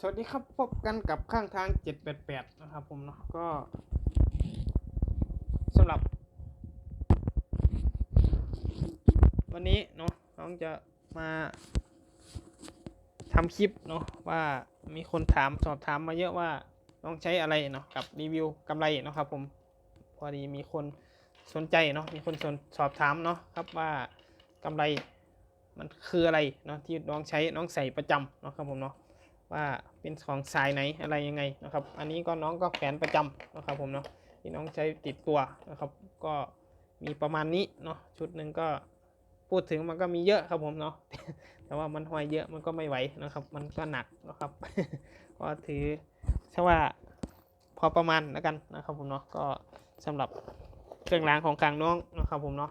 สวัสดีครับพบกันกับข้างทาง 788 นะครับผมเนาะก็สำหรับ วันนี้เนาะน้องจะมาทำคลิปเนาะว่ามีคนถามสอบถามมาเยอะว่าน้องใช้อะไรเนาะกับรีวิวกำไรเนาะครับผมพอดีมีคนสนใจเนาะมีคนสนสอบถามเนาะครับว่ากำไรมันคืออะไรเนาะที่น้องใช้น้องใส่ประจำเนาะครับผมเนาะ ว่าเป็นของสายไหนอะไรยังไงนะครับ อันนี้ก็น้องก็แขวนประจำนะครับผมเนาะที่น้องใช้ติดตัวนะครับ ก็มีประมาณนี้เนาะชุดหนึ่งก็พูดถึงมันก็มีเยอะครับผมเนาะแต่ว่ามันห้อยเยอะมันก็ไม่ไหวนะครับ มันก็หนักนะครับ ก็ถือใช่ว่าพอประมาณแล้วกันนะครับผมเนาะก็สำหรับเครื่องรางของกลางน้องนะครับผมเนาะ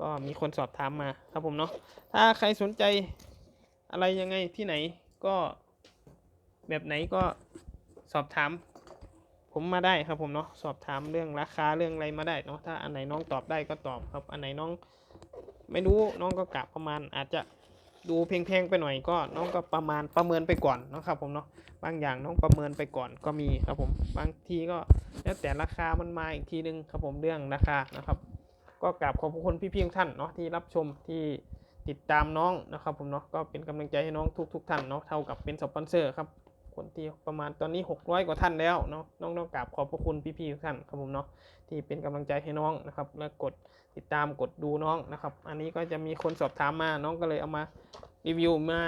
ก็มีคนสอบถามมาครับผมเนาะถ้าใครสนใจอะไรยังไงที่ไหนก็ แบบไหนก็สอบถาม ผมมาได้ครับผมเนาะสอบถามเรื่องราคาเรื่องอะไรมาได้เนาะถ้าอันไหนน้องตอบได้ก็ตอบครับ อันไหนน้องไม่รู้น้องก็กะประมาณอาจจะดูเพงๆไปหน่อยก็น้องก็ประมาณประเมินไปก่อนนะครับผมเนาะบางอย่างน้องประเมินไปก่อนก็มีครับผมบางทีก็แล้วแต่ราคามันมาอีกทีนึงครับผมเรื่องราคานะครับ ก็กราบขอบคุณพี่ๆทุกท่านเนาะที่รับชมที่ติดตามน้องนะครับผมเนาะก็เป็นกำลังใจให้น้องทุกๆท่านเนาะเท่ากับเป็นสปอนเซอร์ครับ คนที่ประมาณตอนนี้ 600 กว่าท่านแล้วเนาะน้องต้องกราบขอบพระคุณพี่ๆทุกท่านครับผมเนาะที่เป็นกำลังใจให้น้องนะครับ และกดติดตามกดดูน้องนะครับ อันนี้ก็จะมีคนสอบถามมาน้องก็เลยเอามารีวิวมา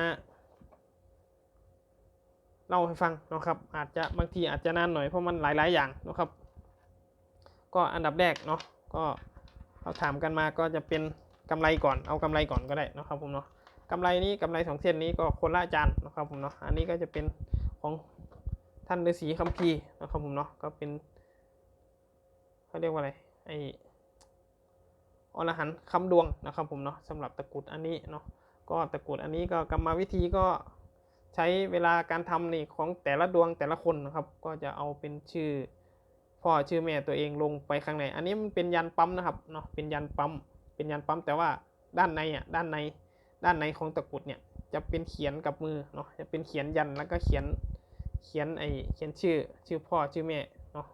เล่าให้ฟังนะครับอาจจะบางทีอาจจะนานหน่อยเพราะมันหลายๆอย่างนะครับ ก็อันดับแรกเนาะก็เขาถามกันมาก็จะเป็นกำไรก่อนเอากำไรก่อนก็ได้นะครับผมเนาะกำไรนี้กำไรสองเส้นนี้ก็คนละอาจานนะครับผมเนาะอันนี้ก็จะเป็น ของท่านฤาษีคัมภีร์นะครับผมเนาะก็เป็นเขาเรียกว่าอะไรไออรหันต์คำดวงนะครับผมเนาะสำหรับตะกรุดอันนี้เนาะก็ตะกรุดอันนี้ก็กรรมวิธีก็ใช้เวลาการทำนี่ของแต่ละดวงแต่ละคนนะครับ ก็จะเอาเป็นชื่อพ่อชื่อแม่ตัวเองลงไปข้างใน อันนี้มันเป็นยันปั๊มนะครับเนาะเป็นยันปั๊มเป็นยันปั๊มแต่ว่าด้านในอะด้านในด้านในของตะกรุดเนี่ย จะเป็นเขียนกับมือเนาะจะเป็นเขียนยันแล้วก็เขียนเขียนไอเขียนชื่อชื่อพ่อชื่อแม่เนาะ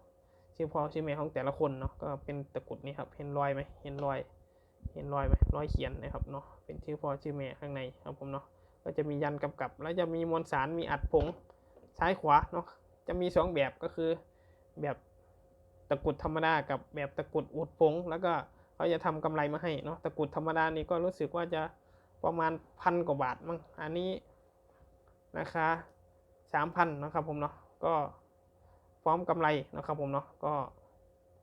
ชื่อพ่อชื่อแม่ของแต่ละคนเนาะก็เป็นตะกรุดนี่ครับเห็นรอยไหมเห็นรอย เห็นรอยไหมรอยเขียนนะครับเนาะเป็นชื่อพ่อชื่อแม่ข้างในครับผมเนาะก็จะมียันกำกับ แล้วจะมีมวลสารมีอัดผงซ้ายขวาเนาะจะมีสองแบบก็คือแบบตะกรุดธรรมดากับแบบตะกรุดอุดผงแล้วก็เขาจะทำกำไรมาให้เนาะตะกรุดธรรมดานี่ก็รู้สึกว่าจะ ประมาณพันกว่าบาทมั้งอันนี้นะคะสามพันนะครับผมเนาะก็พร้อมกำไรนะครับผมเนาะก็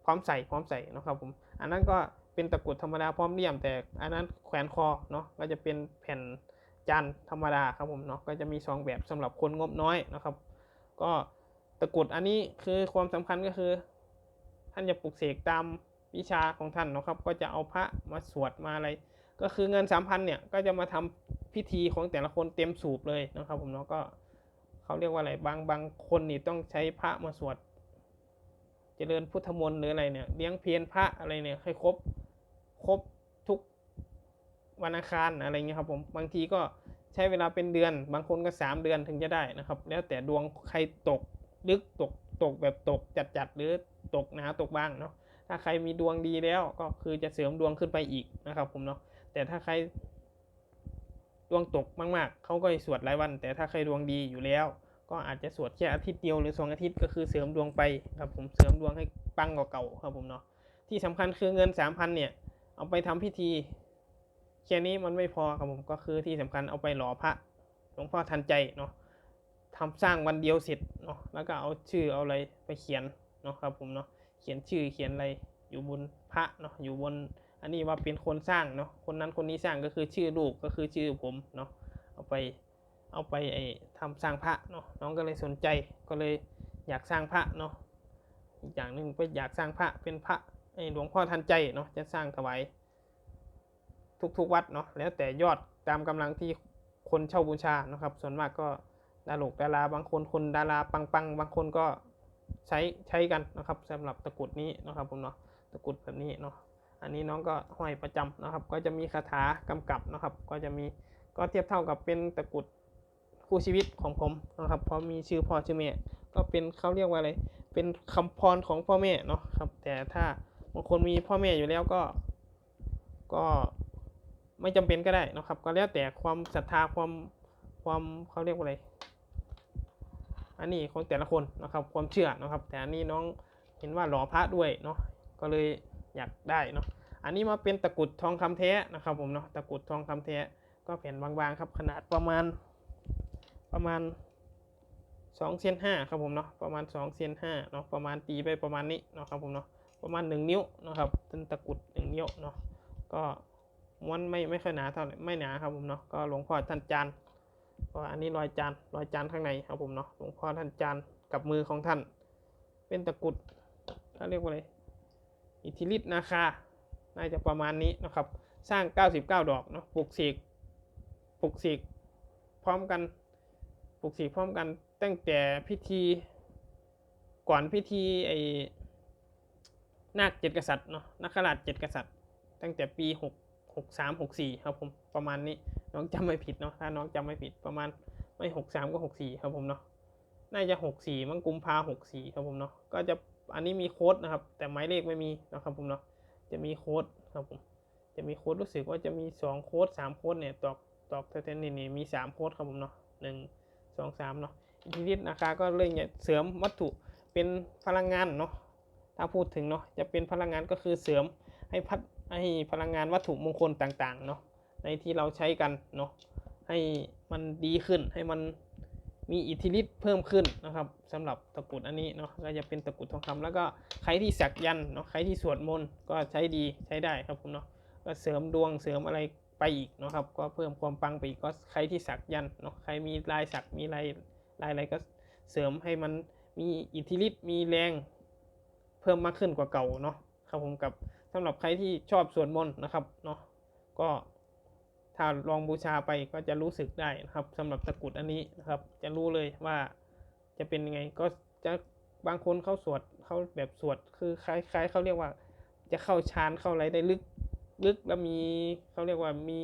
พร้อมใส่พร้อมใส่นะครับผมอันนั้นก็เป็นตะกรุดธรรมดาพร้อมเลี่ยมแต่อันนั้นแขวนคอเนาะก็จะเป็นแผ่นจานธรรมดาครับผมเนาะก็จะมีสองแบบสำหรับคนงบน้อยนะครับ ก็ตะกรุดอันนี้คือความสำคัญก็คือ ท่านจะปลุกเสกตามวิชาของท่านนะครับ ก็จะเอาพระมาสวดมาอะไร ก็คือเงินสามพันเนี่ยก็จะมาทำพิธีของแต่ละคนเต็มสูบเลยนะครับ ผมเนาะก็เขาเรียกว่าอะไรบางบางคนนี่ต้องใช้พระมาสวดเจริญพุทธมนต์หรืออะไรเนี่ยเลี้ยงเพียนพระอะไรเนี่ยให้ครบครบทุกวันอังคารอะไรเงี้ยครับผมบางทีก็ใช้เวลาเป็นเดือน บางคนก็สามเดือนถึงจะได้นะครับ แล้วแต่ดวงใครตกลึกตกตกแบบตกจัดจัดๆหรือตกหนาตกบ้างเนาะถ้าใครมีดวงดีแล้วก็คือจะเสริมดวงขึ้นไปอีกนะครับผมเนาะ แต่ถ้าใครดวงตกมากๆ เขาก็จะสวดหลายวัน แต่ถ้าใครดวงดีอยู่แล้ว ก็อาจจะสวดแค่อาทิตย์เดียวหรือสองอาทิตย์ก็คือเสริมดวงไปครับผมเสริมดวงให้ปังกว่าเก่าครับผมเนาะที่สำคัญคือเงินสามพันเนี่ย เอาไปทำพิธีแค่นี้มันไม่พอครับผมก็คือที่สำคัญเอาไปหล่อพระหลวงพ่อทันใจเนาะทำสร้างวันเดียวเสร็จเนาะแล้วก็เอาชื่อเอาอะไรไปเขียนเนาะครับผมเนาะเขียนชื่อเขียนอะไรอยู่บนพระเนาะอยู่บน อันนี้ว่าเป็นคนสร้างเนาะคนนั้นคนนี้สร้างก็คือชื่อลูกก็คือชื่อผมเนาะเอาไปเอาไปไอ้ทำสร้างพระเนาะน้องก็เลยสนใจก็เลยอยากสร้างพระเนาะอีกอย่างหนึ่งก็อยากสร้างพระเป็นพระไอ้หลวงพ่อทันใจเนาะจะสร้างถวายทุกๆวัดเนาะแล้วแต่ยอดตามกำลังที่คนเช่าบูชานะครับ ส่วนมากก็ดาราดาราบางคนคนดาราปังๆ บางคนก็ใช้ใช้กันนะครับสำหรับตะกุดนี้นะครับผมเนาะตะกุดแบบนี้เนาะ อันนี้น้องก็ห้อยประจำนะครับ ก็จะมีคาถากำกับนะครับ ก็จะมีก็เทียบเท่ากับเป็นตะกรุดคู่ชีวิตของผมนะครับเพราะมีชื่อพ่อชื่อแม่ก็เป็นเขาเรียกว่าอะไรเป็นคำพรของพ่อแม่เนาะครับ แต่ถ้าบางคนมีพ่อแม่อยู่แล้วก็ ก็ไม่จำเป็นก็ได้นะครับ ก็แล้วแต่ความศรัทธาความความเขาเรียกว่าอะไรอันนี้ของแต่ละคนนะครับความเชื่อนะครับ แต่อันนี้น้องเห็นว่าหล่อพระด้วยเนาะก็เลย อยากได้เนาะอันนี้มาเป็นตะกรุดทองคำแท้นะครับผมเนาะตะกรุดทองคำแท้ก็แผ่นบางๆครับขนาดประมาณประมาณ2เซนห้าครับผมเนาะประมาณ2เซนห้าเนาะประมาณตีไปประมาณนี้เนาะครับผมเนาะประมาณ 1 นิ้วนะครับเป็นตะกรุด1นิ้วเนาะก็ม้วนไม่ไม่ค่อยหนาเท่าไหร่ไม่หนาครับผมเนาะก็หลวงพ่อท่านจานก็อันนี้รอยจานรอยจานข้างในครับผมเนาะหลวงพ่อท่านจานกับมือของท่าน เป็นตะกรุดเขาเรียกว่าอะไร อิทธิฤทธิ์นาคา น่าจะประมาณนี้นะครับ สร้าง 99 ดอกเนาะปลุกเสกปลุกเสกพร้อมกันปลุกเสกพร้อมกันตั้งแต่พิธีก่อนพิธีไอ้นาคเจ็ดกษัตริย์เนาะนักขราชเจ็ดกษัตริย์ ตั้งแต่ปีหกหกสามหกสี่ครับผมประมาณนี้น้องจำไม่ผิดเนาะถ้าน้องจำไม่ผิดประมาณไม่หกสามก็หกสี่ครับผมเนาะน่าจะหกสี่มังกุมภาหกสี่ครับผมเนาะก็จะ อันนี้มีโค้ดนะครับ แต่หมายเลขไม่มีนะครับผมเนาะจะมีโค้ดครับผมจะมีโค้ดรู้สึกว่าจะมีสองโค้ดสามโค้ดเนี่ยตอกตอกเทนนี่นี่มีสามโค้ดครับผมเนาะหนึ่งสองสามเนาะอิทธิฤทธิ์นะคะก็เลยเนี่ยเสริมวัตถุเป็นพลังงานเนาะถ้าพูดถึงเนาะจะเป็นพลังงานก็คือเสริมให้พัดให้พลังงานวัตถุมงคลต่างๆเนาะในที่เราใช้กันเนาะให้มันดีขึ้นให้มัน มีอิทธิฤทธิ์เพิ่มขึ้นนะครับสำหรับตะกรุดอันนี้เนาะก็จะเป็นตะกรุดทองคำแล้วก็ใครที่สักยันเนาะใครที่สวดมนต์ก็ใช้ดีใช้ได้ครับผมเนาะก็เสริมดวงเสริมอะไรไปอีกนะครับ ก็เพิ่มความปังไปอีกก็ใครที่สักยันเนาะใครมีลายสักมีลายลายอะไรก็เสริมให้มันมีอิทธิฤทธิ์มีแรงเพิ่มมากขึ้นกว่าเก่าเนาะครับผมกับสำหรับใครที่ชอบสวดมนต์นะครับเนาะก็ ถ้าลองบูชาไปก็จะรู้สึกได้นะครับสำหรับตะกรุดอันนี้นะครับ จะรู้เลยว่าจะเป็นยังไงก็จะบางคนเขาสวดเขาแบบสวดคือคล้ายๆเขาเรียกว่า จะเข้าฌานเข้าอะไรได้ลึกลึกแล้วมีเขาเรียกว่ามี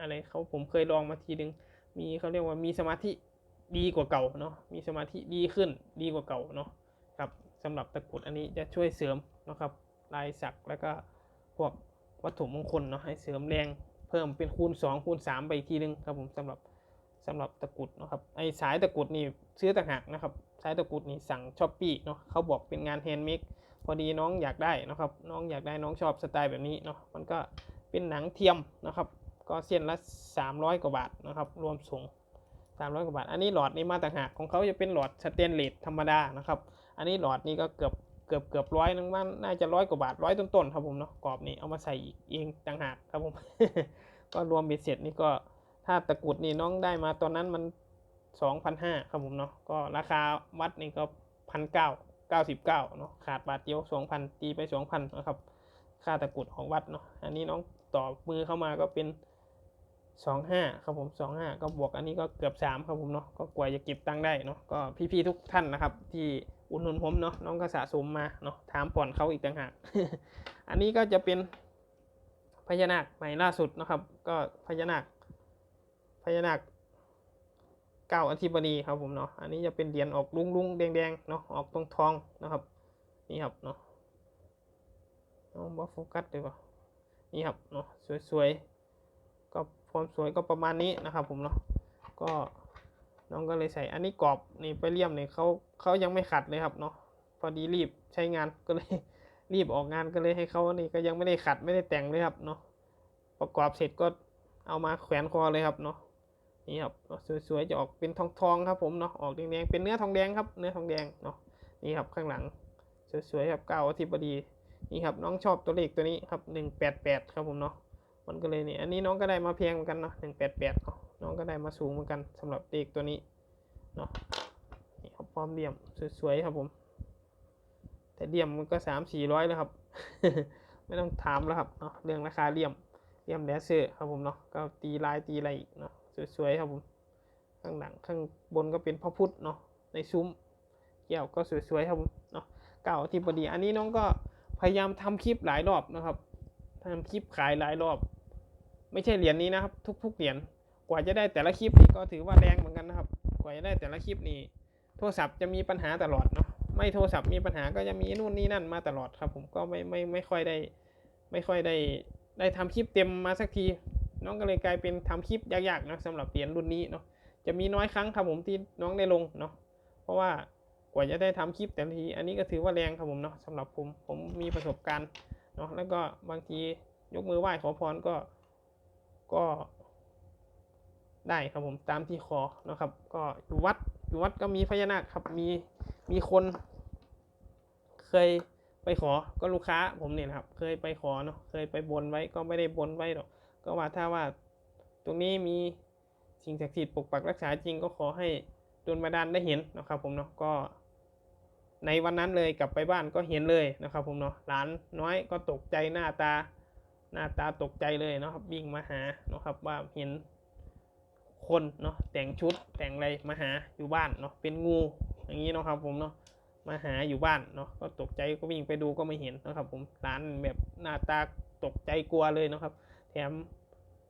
อะไรเขาผมเคยลองมาทีนึงมีเขาเรียกว่ามีสมาธิดีกว่าเก่าเนาะมีสมาธิดีขึ้นดีกว่าเก่าเนาะครับสำหรับตะกรุดอันนี้จะช่วยเสริมนะครับลายสักแล้วก็พวกวัตถุมงคลเนาะให้เสริมแรง เพิ่มเป็นคูณ 2 คูณ 3 ไปอีกทีนึงครับผมสำหรับสำหรับตะกุดนะครับไอสายตะกุดนี่ซื้อต่างหากนะครับสายตะกุดนี่สั่งช้อปปี้เนาะเขาบอกเป็นงานแฮนด์เมดพอดีน้องอยากได้นะครับน้องอยากได้น้องชอบสไตล์แบบนี้เนาะมันก็เป็นหนังเทียมนะครับ ก็เส้นละ 300 กว่าบาทนะครับรวมส่ง300 กว่าบาท อันนี้หลอดนี่มาต่างหากของเขาจะเป็นหลอดสเตนเลสธรรมดานะครับ อันนี้หลอดนี่ก็เกือบ เกือบเกือบร้อยนึงมันน่าจะร้อยกว่าบาทร้อยต้นๆครับผมเนาะกรอบนี่เอามาใส่อีกเองต่างหากครับผม ก็รวมเบ็ดเสร็จนี่ก็ถ้าตะกุดนี่น้องได้มาตอนนั้นมันสองพันห้าครับผมเนาะก็ราคาวัดนี่ก็พันเก้าเก้าสิบเก้าเนาะขาดบาทเดียวสองพันตีไปสองพันนะครับ ค่าตะกุดของวัดเนาะอันนี้น้องต่อมือเข้ามาก็เป็น สองห้าครับผมสองห้าก็บวกอันนี้ก็เกือบสามครับผมเนาะก็กว่าจะเก็บตังค์ได้เนาะก็พี่ๆทุกท่านนะครับ ที่อุดหนุนผมเนาะน้องก็สะสมมาเนาะถามผ่อนเขาอีกต่างหากอันนี้ก็จะเป็นพญานาคใหม่ล่าสุดนะครับ ก็พญานาคพญานาคเก้าอธิบดีครับผมเนาะอันนี้จะเป็นเหรียญออกลุงลุงๆแดงๆเนาะออกตรงทองนะครับ นี่ครับเนาะเอาบอโฟกัสดีกว่านี่ครับเนาะสวยๆ ความสวยก็ประมาณนี้นะครับผมเนาะก็น้องก็เลยใส่อันนี้กรอบนี่ไปเลี่ยมเนี่ยเขาเขายังไม่ขัดเลยครับเนาะพอดีรีบใช้งานก็เลยรีบออกงานก็เลยให้เขานี่ก็ยังไม่ได้ขัดไม่ได้แต่งเลยครับเนาะประกอบเสร็จก็เอามาแขวนคอเลยครับเนาะนี่ครับสวยๆจะออกเป็นทองทองครับผมเนาะออกแดงๆเป็นเนื้อทองแดงครับเนื้อทองแดงเนาะนี่ครับข้างหลังสวยๆครับเก้าอธิบดีนี่ครับน้องชอบตัวเลขตัวนี้ครับหนึ่งแปดแปดครับผมเนาะ มันก็เลยเนี่ยอันนี้น้องก็ได้มาเพียงเหมือนกันเนาะหนึ่งแปดแปดเนาะน้องก็ได้มาสูงเหมือนกันสำหรับเลขตัวนี้เนาะนี่ครับพร้อมเหลี่ยมสวยๆครับผม แต่เลี่ยมมันก็สามสี่ร้อยแล้วครับ ไม่ต้องถามแล้วครับเนาะเรื่องราคาเลี่ยมเลี่ยมแดสเซอร์ครับผมเนาะก็ตีลายตีอะไรอีกเนาะสวยๆครับผมข้างหลังข้างบนก็เป็นพระพุทธเนาะในซุ้มแก้วก็สวยๆครับผมเนาะเก่าที่พอดี อันนี้น้องก็พยายามทำคลิปหลายรอบนะครับทำคลิปขายหลายรอบ ไม่ใช่เหรียญนี้นะครับ ทุกๆเหรียญกว่าจะได้แต่ละคลิปนี่ก็ถือว่าแรงเหมือนกันนะครับ กว่าจะได้แต่ละคลิปนี่โทรศัพท์จะมีปัญหาตลอดเนาะไม่โทรศัพท์มีปัญหาก็จะมีนู่นนี่นั่นมาตลอดครับ ผมก็ไม่ไม่ไม่ค่อยได้ ไม่ค่อยได้ได้ทำคลิปเต็มมาสักที น้องก็เลยกลายเป็นทำคลิปยากๆนะสำหรับเหรียญรุ่นนี้เนาะจะมีน้อยครั้งครับผมที่น้องได้ลงเนาะเพราะว่ากว่าจะได้ทำคลิปแต่ละที อันนี้ก็ถือว่าแรงครับผมเนาะสำหรับผมผมมีประสบการณ์เนาะแล้วก็บางทียกมือไหว้ขอพรก็ ก็ได้ครับผมตามที่ขอนะครับ ก็อยู่วัดอยู่วัดก็มีพญานาคครับมีมีคน เคยไปขอก็ลูกค้าผมเนี่ยนะครับ เคยไปขอเนาะเคยไปบนไว้ก็ไม่ได้บนไว้หรอกก็ว่าถ้าว่าตรงนี้มีสิ่งศักดิ์สิทธิ์ปกปักรักษาจริงก็ขอให้โดนบันดาลได้เห็นนะครับผมเนาะก็ในวันนั้นเลยกลับไปบ้านก็เห็นเลยนะครับผมเนาะหลานน้อยก็ตกใจหน้าตา หน้าตาตกใจเลยเนาะครับวิ่งมาหาเนาะครับว่าเห็นคนเนาะแต่งชุดแต่งอะไรมาหาอยู่บ้านเนาะเป็นงูอย่างนี้เนาะครับผมเนาะมาหาอยู่บ้านเนาะก็ตกใจก็วิ่งไปดูก็ไม่เห็นนะครับ ผมหลานแบบหน้าตาตกใจกลัวเลยเนาะครับ แถม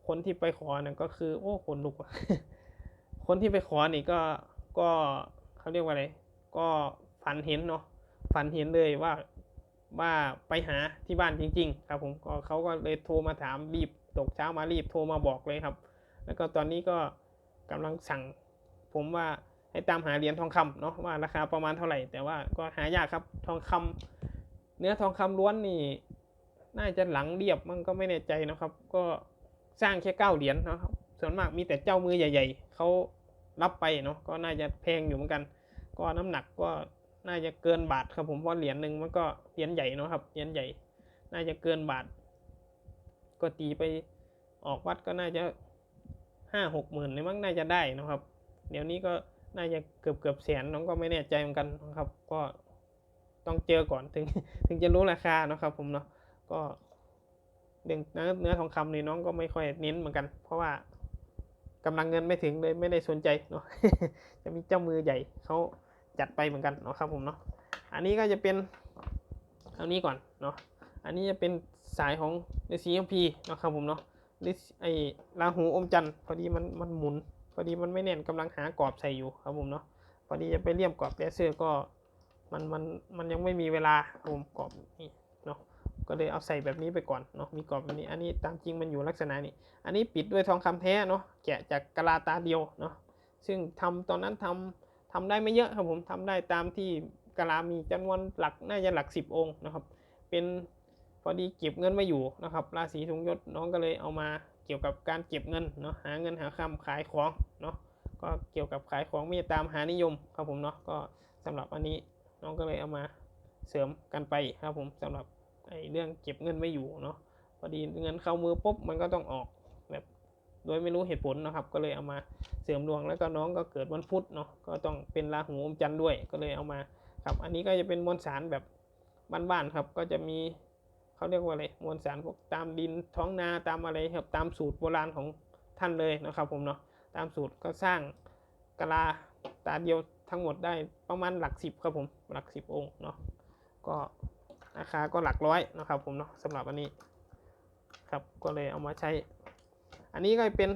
คนที่ไปขอเนี่ยก็คือ โอ้คนลุกคนที่ไปขอนี่ก็ก็เขาเรียกว่าอะไรก็ฝันเห็นเนาะฝันเห็นเลยว่า ว่าไปหาที่บ้านจริง ๆ ครับผมก็เขาก็เลยโทรมาถามรีบตกเช้ามารีบโทรมาบอกเลยครับ แล้วก็ตอนนี้ก็กำลังสั่ง ผมว่าให้ตามหาเหรียญทองคำเนาะว่าราคาประมาณเท่าไหร่ แต่ว่าก็หายากครับทองคำเนื้อทองคำล้วนนี่ น่าจะหลังเรียบมันก็ไม่แน่ใจนะครับ ก็สร้างแค่เก้าเหรียญนะครับส่วนมากมีแต่เจ้ามือใหญ่ ๆเขารับไปเนาะก็น่าจะแพงอยู่เหมือนกัน ก็น้ำหนักก็ น่าจะเกินบาทครับผมเพราะเหรียญหนึ่งมันก็เหรียญใหญ่เนาะครับเหรียญใหญ่ น่าจะเกินบาท ก็ตีไปออกวัดก็น่าจะห้าหกหมื่นนี่มั้งน่าจะได้นะครับ เดี๋ยวนี้ก็น่าจะเกือบเกือบแสนน้องก็ไม่แน่ใจเหมือนกันนะครับ ก็ต้องเจอก่อนถึงถึงจะรู้ราคานะครับ ผมเนาะก็เรื่องเนื้อเนื้อทองคำนี่น้องก็ไม่ค่อยเน้นเหมือนกัน เพราะว่ากำลังเงินไม่ถึงเลยไม่ได้สนใจเนาะจะมีเจ้ามือใหญ่เขา จัดไปเหมือนกันเนาะครับผมเนาะอันนี้ก็จะเป็นเอานี้ก่อนเนาะอันนี้จะเป็นสายของฤาษีคัมภีร์เนาะครับผมเนาะฤาษีไอ้ราหูอมจันทร์พอดีมันมันหมุนพอดีมันไม่แน่นกำลังหากรอบใส่อยู่ครับผมเนาะพอดีจะไปเลี่ยมกรอบแดเซอร์ก็มันมันมันยังไม่มีเวลาครับผมกรอบนี่เนาะก็เลยเอาใส่แบบนี้ไปก่อนเนาะมีกรอบแบบนี้อันนี้ตามจริงมันอยู่ลักษณะนี้ อันนี้ปิดด้วยทองคำแท้เนาะแกะจากกะลาตาเดียวเนาะซึ่งทำตอนนั้นทำ ทำได้ไม่เยอะครับผมทำได้ตามที่กะลามีจำนวนหลักน่าจะหลักสิบองค์นะครับ เป็นพอดีเก็บเงินไว้อยู่นะครับ ราศีธงยศน้องก็เลยเอามาเกี่ยวกับการเก็บเงินเนาะหาเงินหาคำขายของเนาะก็เกี่ยวกับขายของมีตามหานิยมครับผมเนาะก็สำหรับอันนี้น้องก็เลยเอามาเสริมกันไปครับผมสำหรับไอ้เรื่องเก็บเงินไว้อยู่เนาะพอดีเงินเข้ามือปุ๊บมันก็ต้องออก โดยไม่รู้เหตุผลนะครับ ก็เลยเอามาเสริมดวงแล้วก็น้องก็เกิดวันพุธเนาะก็ต้องเป็นราหูอมจันทร์ด้วยก็เลยเอามาครับ อันนี้ก็จะเป็นมวลสารแบบบ้านๆครับ ก็จะมีเขาเรียกว่าอะไรมวลสารพวกตามดินท้องนาตามอะไรครับตามสูตรโบราณของท่านเลยนะครับผมเนาะตามสูตรก็สร้างกะลาตาเดียวทั้งหมดได้ประมาณหลักสิบครับผมหลักสิบองค์เนาะก็ราคาก็หลักร้อยนะครับผมเนาะสำหรับอันนี้ครับก็เลยเอามาใช้ อันนี้ก็เป็น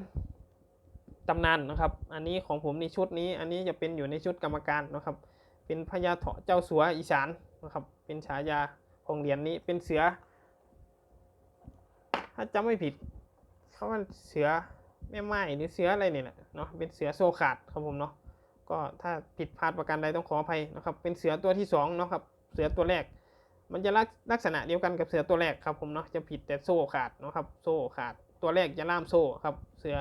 ตำนานนะครับ อันนี้ของผมในชุดนี้ อันนี้จะเป็นอยู่ในชุดกรรมการนะครับ เป็นพญาเถาะเจ้าสัวอีสานนะครับ เป็นฉายาของเหรียญนี้ เป็นเสือ ถ้าจำไม่ผิดเขาว่าเสือแม่ไม้หรือเสืออะไรเนี่ยแหละเนาะ เป็นเสือโซขาดครับผมเนาะ ก็ถ้าผิดพลาดประการใดต้องขออภัยนะครับ เป็นเสือตัวที่สองเนาะครับ เสือตัวแรก มันจะลักษณะเดียวกันกับเสือตัวแรกครับผมเนาะ จะผิดแต่โซ่ขาดนะครับ โซ่ขาด ตัวแรกจะล่ามโซ่ครับ เสือ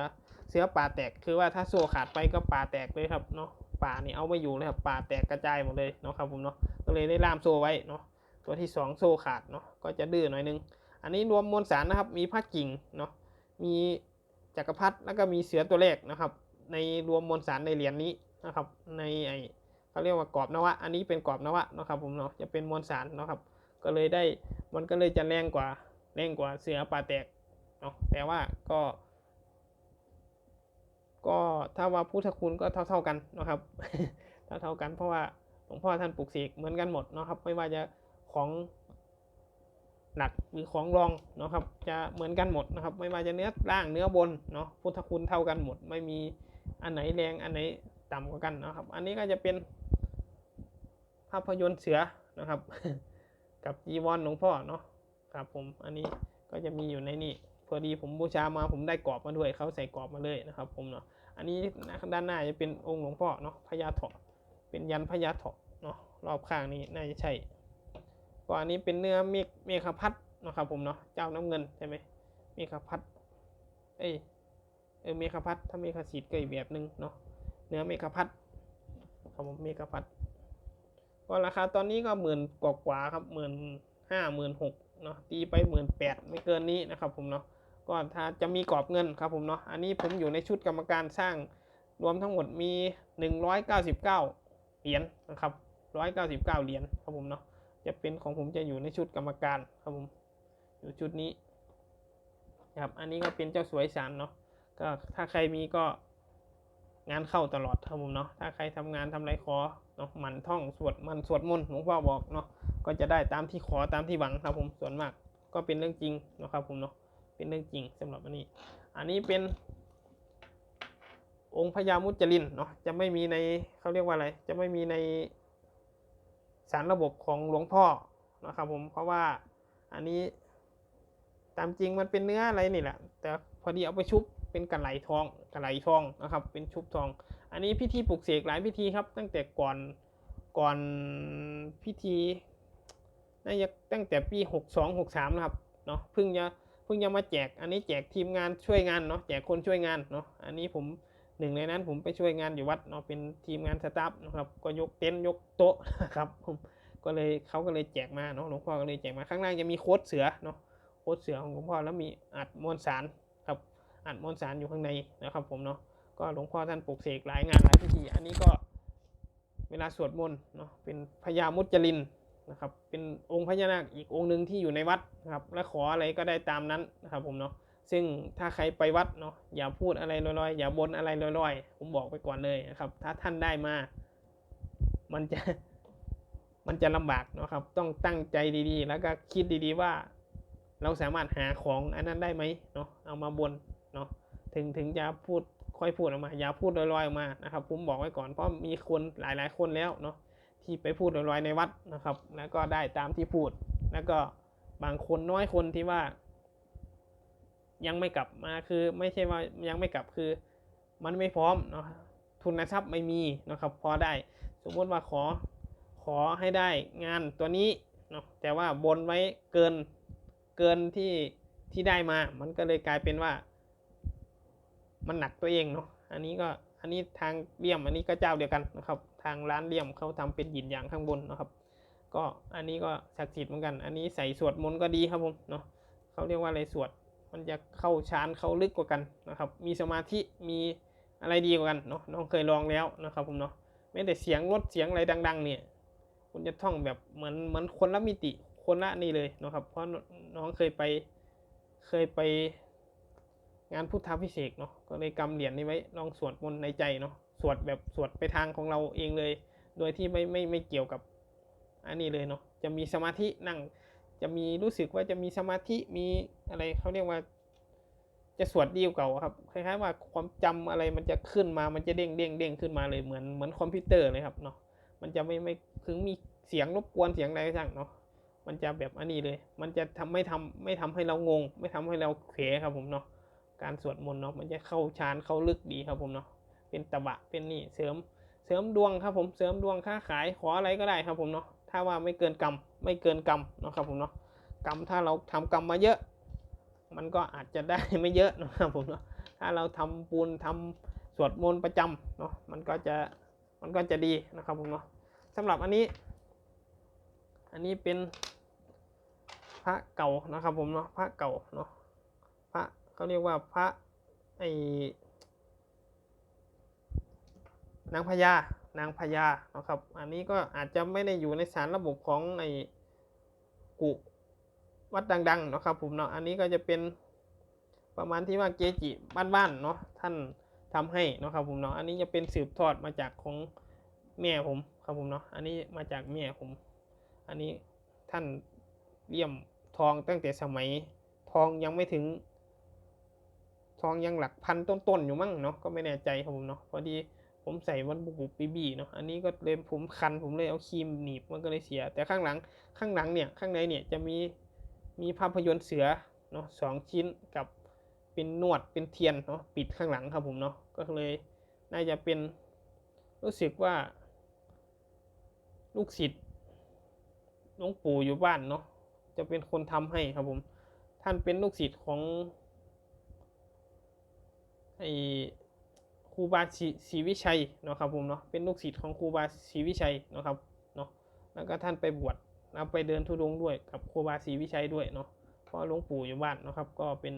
เสือป่าแตกคือว่าถ้าโซ่ขาดไปก็ป่าแตกเลยครับเนาะป่านี่เอาไม่อยู่เลยครับป่าแตกกระจายหมดเลยเนาะครับผมเนาะก็เลยได้ล่ามโซ่ไว้เนาะตัวที่สองโซ่ขาดเนาะก็จะดื้อหน่อยนึง อันนี้รวมมวลสารนะครับมีพระกิ่งเนาะมีจักรพรรดิแล้วก็มีเสือตัวแรกนะครับ ในรวมมวลสารในเหรียญนี้นะครับ ในไอเขาเรียกว่ากรอบนวะ อันนี้เป็นกรอบนวะนะครับผมเนาะจะเป็นมวลสารนะครับ ก็เลยได้มันก็เลยจะแรงกว่าแรงกว่าเสือป่าแตก เนาะแต่ว่าก็ ก็ถ้าว่าพุทธคุณก็เท่าเท่าๆกันนะครับ เท่าเท่ากันเพราะว่าหลวงพ่อท่านปลูกเสกเหมือนกันหมดเนาะครับ ไม่ว่าจะของหลักหรือของรองเนาะครับจะเหมือนกันหมดนะครับ ไม่ว่าจะเนื้อล่างเนื้อบนเนาะพุทธคุณเท่ากันหมด ไม่มีอันไหนแรงอันไหนต่ำกว่ากันนะครับ อันนี้ก็จะเป็นภาพยนตร์เสือนะครับ กับจีวรหลวงพ่อเนาะครับผมอันนี้ก็จะมีอยู่ในนี่ พอดีผมบูชามาผมได้กรอบมาด้วยเขาใส่กรอบมาเลยนะครับ ผมเนาะอันนี้ด้านหน้าจะเป็นองค์หลวงพ่อเนาะพญาเถาะเป็นยันพญาเถาะเนาะรอบข้างนี้น่าจะใช่ก็อันนี้เป็นเนื้อเมฆเมฆพัดนะครับ ผมเนาะเจ้าน้ำเงินใช่ไหมเมฆพัดเอ้ยเออเมฆพัดถ้าเมฆสีดก็อีกแบบหนึ่งเนาะเนื้อเมฆพัดครับผมเมฆพัดก็ราคาตอนนี้ก็หมื่นกว่าๆครับหมื่นห้าหมื่นหกเนาะตีไปหมื่นแปดไม่เกินนี้นะครับ ผมเนาะ ก็ถ้าจะมีกรอบเงินครับผมเนาะอันนี้ผมอยู่ในชุดกรรมการสร้างรวมทั้งหมดมี 199 เหรียญนะครับ 199 เหรียญครับผมเนาะจะเป็นของผมจะอยู่ในชุดกรรมการครับผมอยู่ชุดนี้ครับอันนี้ก็เป็นเจ้าสวยสารเนาะก็ถ้าใครมีก็งานเข้าตลอดครับผมเนาะถ้าใครทำงานทำไรขอเนาะหมันท่องสวดมันสวดมนต์หลวงพ่อบอกเนาะก็จะได้ตามที่ขอตามที่หวังครับผมส่วนมากก็เป็นเรื่องจริงนะครับผมเนาะ เป็นเรื่องจริงสำหรับอันนี้ อันนี้เป็น องค์พญามุจลินเนาะจะไม่มีในเขาเรียกว่าอะไร จะไม่มีในสารระบบของหลวงพ่อนะครับผมเพราะว่าอันนี้ตามจริงมันเป็นเนื้ออะไรนี่แหละ แต่พอดีเอาไปชุบเป็นกระไหลทองกระไหลทองนะครับ เป็นชุบทอง อันนี้พิธีปลุกเสกหลายพิธีครับ ตั้งแต่ก่อนก่อนพิธีน่าจะตั้งแต่ปีหกสองหกสามนะครับเนาะเพิ่งจะ พิ่งจะมาแจก อันนี้แจกทีมงานช่วยงานเนาะแจกคนช่วยงานเนาะอันนี้ผมหนึ่งในนั้นผมไปช่วยงานอยู่วัดเนาะเป็นทีมงานสตาฟนะครับก็ยกเต็นท์ยกโต๊ะนะครับผมก็เลยเขาก็เลยแจกมาเนาะหลวงพ่อก็เลยแจกมาข้างล่างจะมีโค้ดเสือเนาะโค้ดเสือของหลวงพ่อแล้วมีอัดมวลสารครับอัดมวลสารอยู่ข้างในนะครับผมเนาะก็หลวงพ่อท่านปลุกเสกหลายงานหลายพิธีอันนี้ก็เวลาสวดมนต์เนาะเป็นพญามุจลิน นะครับ เป็นองค์พญานาคอีกองค์หนึ่งที่อยู่ในวัดนะครับ และขออะไรก็ได้ตามนั้นนะครับผมเนาะ ซึ่งถ้าใครไปวัดเนาะอย่าพูดอะไรลอยๆ อย่าบนอะไรลอยๆ ผมบอกไปก่อนเลยนะครับ ถ้าท่านได้มา มันจะ มันจะลำบากเนาะครับ ต้องตั้งใจดีๆ แล้วก็คิดดีๆว่า เราสามารถหาของอันนั้นได้ไหมเนาะ เอามาบนเนาะ ถึงถึงจะพูดค่อยพูดออกมา อย่าพูดลอยๆออกมานะครับ ผมบอกไว้ก่อนเพราะมีคนหลายๆคนแล้วเนาะ ที่ไปพูดลอยๆในวัดนะครับ แล้วก็ได้ตามที่พูด แล้วก็บางคนน้อยคนที่ว่า ยังไม่กลับมาคือไม่ใช่ว่ายังไม่กลับคือ มันไม่พร้อมเนาะทุนทรัพย์ไม่มีนะครับพอได้ สมมติว่าขอขอให้ได้งานตัวนี้เนาะแต่ว่าบนไว้เกินเกินที่ที่ได้มา มันก็เลยกลายเป็นว่า มันหนักตัวเองเนาะอันนี้ก็ อันนี้ทางเลี่ยมอันนี้ก็เจ้าเดียวกันนะครับ ทางร้านเลี่ยมเขาทำเป็นหยินอย่างข้างบนนะครับ ก็อันนี้ก็ศักดิ์สิทธิ์เหมือนกัน อันนี้ใส่สวดมนต์ก็ดีครับผมเนาะเขาเรียกว่าอะไรสวดมันจะเข้าฌานเข้าลึกกว่ากันนะครับ มีสมาธิมีอะไรดีกว่ากันเนาะน้องเคยลองแล้วนะครับผมเนาะแม้แต่เสียงรถเสียงอะไรดัง ๆ เนี่ยคุณจะท่องแบบเหมือนเหมือนคนละมิติคนละนี่เลยนะครับ เพราะน้องเคยไปเคยไป งานพุทธาพิเศษเนาะก็เลยกำเหรียญนี้ไว้ลองสวดมนต์ในใจเนาะสวดแบบสวดไปทางของเราเองเลย โดยที่ไม่ไม่ไม่เกี่ยวกับอันนี้เลยเนาะจะมีสมาธินั่ง จะมีรู้สึกว่าจะมีสมาธิมีอะไรเขาเรียกว่า จะสวดดีกว่าเก่าครับคล้ายๆว่าความจำอะไรมันจะขึ้นมามันจะเด้งเด้งเด้งขึ้นมาเลยเหมือนเหมือนคอมพิวเตอร์เลยครับเนาะมันจะไม่ไม่ถึงมีเสียงรบกวนเสียงอะไรก็ช่งเนาะมันจะแบบอันนี้เลย มันจะทำไม่ทำไม่ทำให้เรางง ไม่ทำให้เราเขวครับผมเนาะ การสวดมนต์เนาะมันจะเข้าฌานเข้าลึกดีครับผมเนาะเป็นตะบะเป็นนี่เสริมเสริมดวงครับผมเสริมดวงค้าขายขออะไรก็ได้ครับผมเนาะถ้าว่าไม่เกินกรรมไม่เกินกรรมเนาะครับผมเนาะกรรมถ้าเราทำกรรมมาเยอะ มันก็อาจจะได้ไม่เยอะนะครับผมเนาะถ้าเราทำบุญทำสวดมนต์ประจำเนาะมันก็จะมันก็จะดีนะครับผมเนาะสำหรับอันนี้ อันนี้เป็นพระเก่านะครับผมเนาะพระเก่าเนาะ เขาเรียกว่าพระไอนางพญานางพญานะครับ อันนี้ก็อาจจะไม่ได้อยู่ในสารระบบของไอกุวัดดังๆนะครับผมเนาะ อันนี้ก็จะเป็นประมาณที่ว่าเกจิบ้านๆเนาะท่านทำให้นะครับผมเนาะ อันนี้จะเป็นสืบทอดมาจากของแม่ผมครับผมเนาะ อันนี้มาจากแม่ผม อันนี้ท่านเลี่ยมทองตั้งแต่สมัยทองยังไม่ถึง ทองยังหลักพันต้นๆอยู่มั้งเนาะก็ไม่แน่ใจครับผมเนาะพอดีผมใส่วันบุบบีบีเนาะอันนี้ก็เลยผมคันผมเลยเอาครีมหนีบมันก็เลยเสีย แต่ข้างหลังข้างหลังเนี่ยข้างในเนี่ยจะมีมีภาพยนตร์เสือเนาะสองชิ้นกับเป็นนวดเป็นเทียนเนาะปิดข้างหลังครับผมเนาะก็เลยน่าจะเป็นรู้สึกว่า ลูกศิษย์หลวงปู่อยู่บ้านเนาะจะเป็นคนทำให้ครับผม ท่านเป็นลูกศิษย์ของ ไอครูบาศรีวิชัยเนาะครับผมเนาะเป็นลูกศิษย์ของครูบาศรีวิชัยเนาะครับเนาะแล้วก็ท่านไปบวชแล้วไปเดินธุดงค์ด้วยกับครูบาศรีวิชัยด้วยเนาะเพราะหลวงปู่อยู่บ้านนะครับ ก็เป็น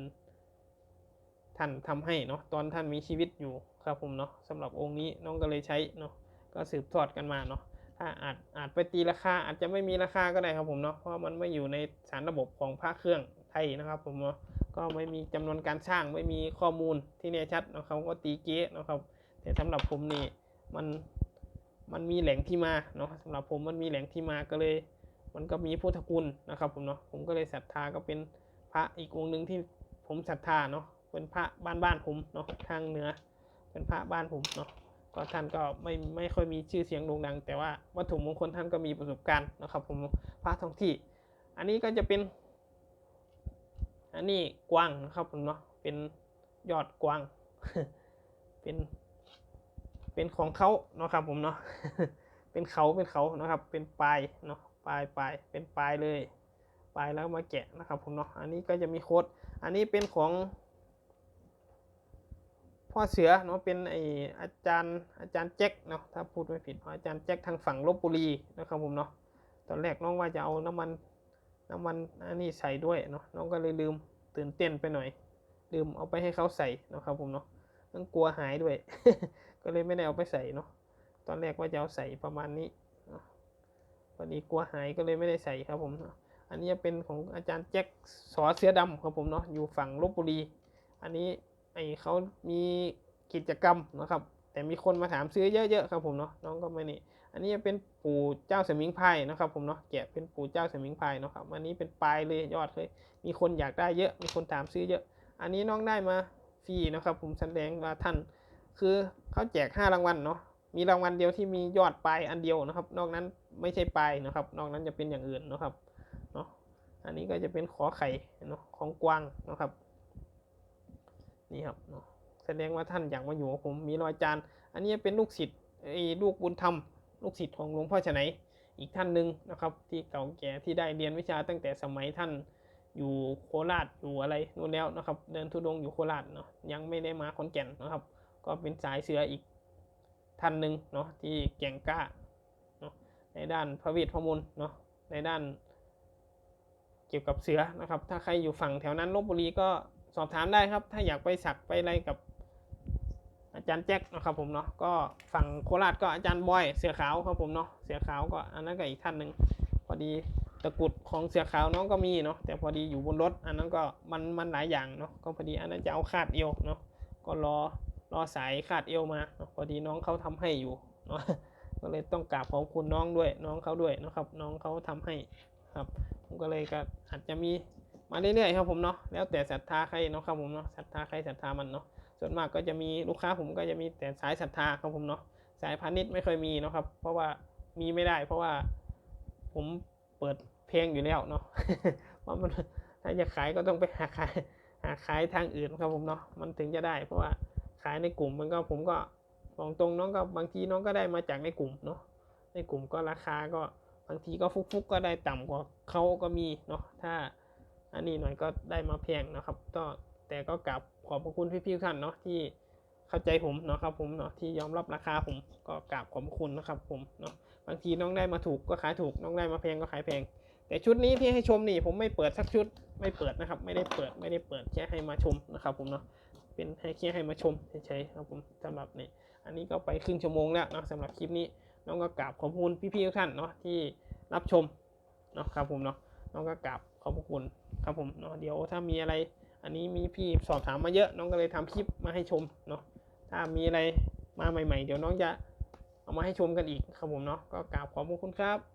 ท่านทำให้เนาะตอนท่านมีชีวิตอยู่ครับผมเนาะสำหรับองค์นี้น้องก็เลยใช้เนาะก็สืบทอดกันมาเนาะถ้าอาจอาจไปตีราคาอาจจะไม่มีราคาก็ได้ครับผมเนาะเพราะมันไม่อยู่ในสารระบบของพระเครื่องไทยนะครับผมเนาะ ก็ไม่มีจำนวนการสร้างไม่มีข้อมูลที่แน่ชัดนาะเขาก็ตีเก๊นะครับ แต่สำหรับผมนี่มันมันมีแหล่งที่มาเนาะสำหรับผมมันมีแหล่งที่มาก็เลย มันก็มีพุทธคุณนะครับผมเนาะผมก็เลยศรัทธาก็เป็นพระอีกองค์หนึ่งที่ผมศรัทธาเนาะเป็นพระบ้านบ้านผมเนาะทางเหนือ เป็นพระบ้านผมเนาะก็ท่านก็ไม่ไม่ค่อยมีชื่อเสียงโด่งดัง แต่ว่าวัตถุมงคลท่านก็มีประสบการณ์นะครับ ผมพระท้องที่ อันนี้ก็จะเป็น อันนี้กวางนะครับผมเนาะเป็นยอดกวาง เป็นเป็นของเขาเนาะครับผมเนาะเป็นเขาเป็นเขานะครับ เป็นปลายเนาะปลายปลายเป็นปลายเลย ปลายแล้วมาแกะนะครับผมเนาะอันนี้ก็จะมีโค้ดอันนี้เป็นของพ่อเสือเนาะเป็นไออาจารย์อาจารย์แจ็คเนาะถ้าพูดไม่ผิดอาจารย์แจ็คทางฝั่งลบบุรีนะครับผมเนาะตอนแรกน้องว่าจะเอาน้ำมัน น้ำมันอันนี้ใส่ด้วยเนาะน้องก็เลยลืมตื่นเต้นไปหน่อย ลืมเอาไปให้เขาใส่นะครับผมเนาะต้องกลัวหายด้วย ก็เลยไม่ได้เอาไปใส่เนาะตอนแรกว่าจะเอาใส่ประมาณนี้เนาะพอดีกลัวหายก็เลยไม่ได้ใส่ครับผมเนาะอันนี้จะเป็นของอาจารย์แจ็คสอเสือดำครับผมเนาะอยู่ฝั่งลบบุรี อันนี้ไอเขามีกิจกรรมนะครับ แต่มีคนมาถามซื้อเยอะๆครับผมเนาะน้องก็ไม่นี่ อันนี้เป็นปู่เจ้าเสมิงพรายนะครับผมเนาะแกะเป็นปู่เจ้าเสมิงพรายนะครับอันนี้เป็นปลายเลยยอดเลย มีคนอยากได้เยอะ มีคนถามซื้อเยอะ อันนี้น้องได้มาฟรีนะครับผมแสดงว่าท่าน คือเขาแจกห้ารางวัลเนาะมีรางวัลเดียวที่มียอดปลายอันเดียวนะครับ นอกนั้นไม่ใช่ปลายนะครับ นอกนั้นจะเป็นอย่างอื่นนะครับเนาะอันนี้ก็จะเป็นขอไข่เนาะของกวางนะครับ นี่ครับเนาะแสดงว่าท่านอยากมาอยู่กับผมมีรอยจานอันนี้เป็นลูกศิษย์ไอ้ลูกบุญธรรม ลูกศิษย์ของหลวงพ่อชนัยอีกท่านหนึ่งนะครับ ที่เก่าแก่ที่ได้เรียนวิชาตั้งแต่สมัยท่านอยู่โคราชอยู่อะไรนู่นแล้วนะครับ เดินทุดงค์อยู่โคราชเนาะยังไม่ได้มาขอนแก่นนะครับ ก็เป็นสายเสืออีกท่านหนึ่งเนาะที่เก่งกล้าเนาะในด้านพระเวทพระมนต์เนาะในด้าน เกี่ยวกับเสือนะครับ ถ้าใครอยู่ฝั่งแถวนั้นลบบุรีก็สอบถามได้ครับ ถ้าอยากไปสักไปอะไรกับ อาจารย์แจ็คนะครับผมเนาะก็ฝั่งโคราชก็อาจารย์บอยเสือขาวครับผมเนาะเสือขาวก็อันนั้นก็อีกท่านหนึ่งพอดีตะกุดของเสือขาวน้องก็มีเนาะแต่พอดีอยู่บนรถอันนั้นก็มันมันหลายอย่างเนาะก็พอดีอันนั้นจะเอาคาดเอวเนาะก็รอรอสายคาดเอวมาพอดีน้องเขาทำให้อยู่เนาะก็เลยต้องกราบขอบคุณน้องด้วยน้องเขาด้วยนะครับน้องเขาทำให้ครับผมก็เลยก็อาจจะมีมาเรื่อยๆครับผมเนาะแล้วแต่ศรัทธาใครเนาะครับผมเนาะศรัทธาใครศรัทธามันเนาะ ส่วนมากก็จะมีลูกค้าผมก็จะมีแต่สายศรัทธาครับผมเนาะสายพาณิชย์ไม่เคยมีเนาะครับ เพราะว่ามีไม่ได้เพราะว่าผมเปิดเพลงอยู่แล้วเนาะเพรามันถ้าจะขายก็ต้องไปหาขายหาขายทางอื่นครับผมเนาะมันถึงจะได้ เพราะว่าขายในกลุ่มมันก็ผมก็บอกตรงน้องก็บางทีน้องก็ได้มาจากในกลุ่มเนาะในกลุ่มก็ราคาก็บางทีก็ฟุกๆก็ได้ต่ำกว่าเขาก็มีเนาะถ้าอันนี้หน่อยก็ได้มาแพงนะครับก็แต่ก็กลับ ขอบพระคุณพี่ๆทุกท่านเนาะที่เข้าใจผมเนาะครับผมเนาะที่ยอมรับราคาผมก็กราบขอบคุณนะครับผมเนาะบางทีน้องได้มาถูกก็ขายถูกน้องได้มาแพงก็ขายแพง แต่ชุดนี้ที่ให้ชมนี่ผมไม่เปิดสักชุดไม่เปิดนะครับ ไม่ได้เปิดไม่ได้เปิดแค่ให้มาชมนะครับผมเนาะเป็นให้แค่ให้มาชมเฉยๆครับผมสำหรับนี่อันนี้ก็ไปครึ่งชั่วโมงแล้วเนาะสำหรับคลิปนี้น้องก็กราบขอบคุณพี่ๆทุกท่านเนาะที่รับชมเนาะครับผมเนาะน้องก็กราบขอบคุณครับผมเนาะเดี๋ยวถ้ามีอะไร อันนี้มีพี่สอบถามมาเยอะน้องก็เลยทำคลิปมาให้ชมเนาะถ้ามีอะไรมาใหม่ ๆ เดี๋ยวน้องจะเอามาให้ชมกันอีกครับผมเนาะก็กราบขอบพระคุณครับ